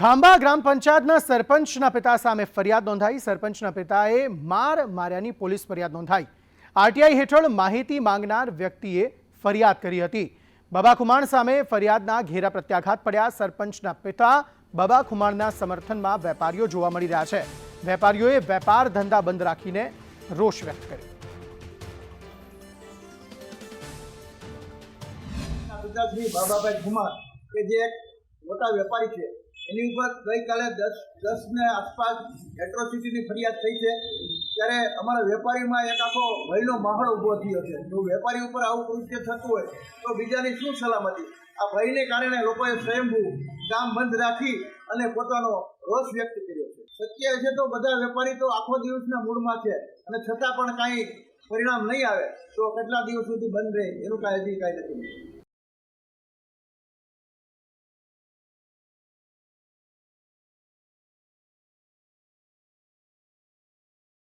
ખાંભા ગ્રામ પંચાયતના સરપંચના પિતા સામે ફરિયાદ નોંધાઈ. સરપંચના પિતાએ માર માર્યાની પોલીસ ફરિયાદ નોંધાઈ. આરટીઆઈ હેઠળ માહિતી માંગનાર વ્યક્તિએ ફરિયાદ કરી હતી. બાબા ખુમાણ સામે ફરિયાદના ઘેરા પ્રત્યાઘાત પડ્યા. સરપંચના પિતા બાબા ખુમાણના સમર્થનમાં વેપારીઓ જોવા મળી રહ્યા છે. વેપારીઓએ વેપાર ધંધા બંધ રાખીને રોષ વ્યક્ત કર્યો. કે જે મોટા વેપારી છે. એની ઉપર ગઈકાલે દસ દસ ને આસપાસ એટ્રોસિટીની ફરિયાદ થઈ છે. ત્યારે અમારા વેપારીમાં એક આખો ભયનો માહોલ ઊભો થયો છે. જો વેપારી ઉપર આવું કૃત્ય થતું હોય, તો બીજાની શું સલામતી? આ ભયને કારણે લોકોએ સ્વયંભૂ કામ બંધ રાખી અને પોતાનો રોષ વ્યક્ત કર્યો છે. શક્ય છે તો બધા વેપારી તો આખો દિવસના મૂડમાં છે અને છતાં પણ કાંઈ પરિણામ નહીં આવે, તો કેટલા દિવસ સુધી બંધ રહે, એનું કાંઈ હજી કાંઈ નથી.